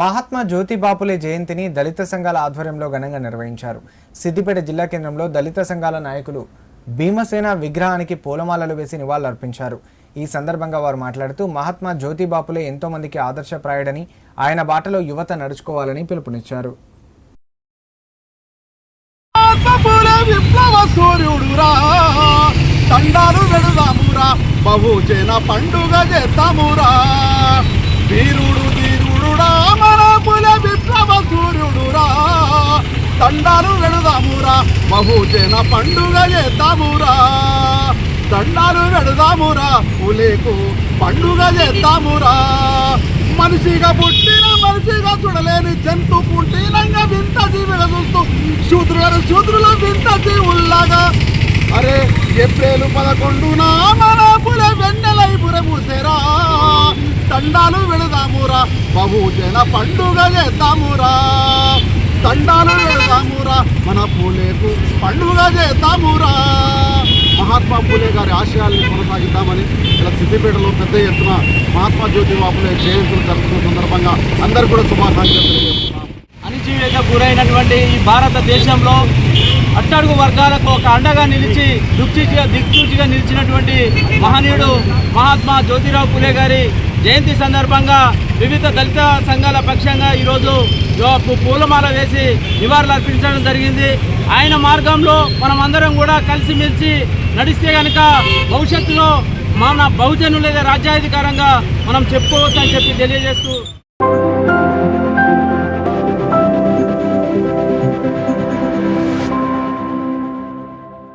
మహాత్మా జ్యోతిబాపులే జయంతిని దళిత సంఘాల ఆధ్వర్యంలో ఘనంగా నిర్వహించారు. సిద్దిపేట జిల్లా కేంద్రంలో దళిత సంఘాల నాయకులు భీమసేన విగ్రహానికి పూలమాలలు వేసి నివాళులర్పించారు. ఈ సందర్భంగా వారు మాట్లాడుతూ మహాత్మా జ్యోతిబాపులే ఎంతో మందికి ఆదర్శప్రాయుడని ఆయన బాటలో యువత నడుచుకోవాలని పిలుపునిచ్చారు. పండుగ చేస్తామురా వీరు దండాలు వెడదామురా బహుజన పండుగ చేద్దామురా దండాలు వెడదామురా పులేకు పండుగ చేద్దామురా మనిషిగా పుట్టిన మనిషిగా చూడలేని జంతు పుట్టినంగా వింత జీవిగా చూస్తూ శూద్రుల శూద్రుల వింత జీవుల్లాగా అరే ఏప్రిల్ పదకొండున మన పుల వెన్నెలై పురమూసేరా దండాలు వెళదామురా బహుజన పండుగ చేద్దామురా దండాలు చేద్దామురా మన పూలేకు పండుగ చేద్దామురా మహాత్మా పూలే గారి ఆశయాల్ని కొనసాగిద్దామని ఇలా సిద్దిపేటలో పెద్ద ఎత్తున మహాత్మా జ్యోతిబా పూలే జయంతులు జరుపుకున్న సందర్భంగా అందరు కూడా శుభాకాంక్షలు తెలియజేస్తున్నాం. అణిచివేత గురైనటువంటి ఈ భారతదేశంలో అట్టడుగు వర్గాలకు ఒక అండగా నిలిచి దిక్సూచిగా దిక్సూచిగా నిలిచినటువంటి మహనీయుడు మహాత్మా జ్యోతిరావు పులే గారి జయంతి సందర్భంగా వివిధ దళిత సంఘాల పక్షంగా ఈరోజు పూలమాల వేసి నివాళులు అర్పించడం జరిగింది. ఆయన మార్గంలో మనం అందరం కూడా కలిసిమెలిసి నడిస్తే కనుక భవిష్యత్తులో మన బహుజనులే రాజ్యాధికారంగా మనం చెప్పుకోవచ్చు అని చెప్పి తెలియజేస్తూ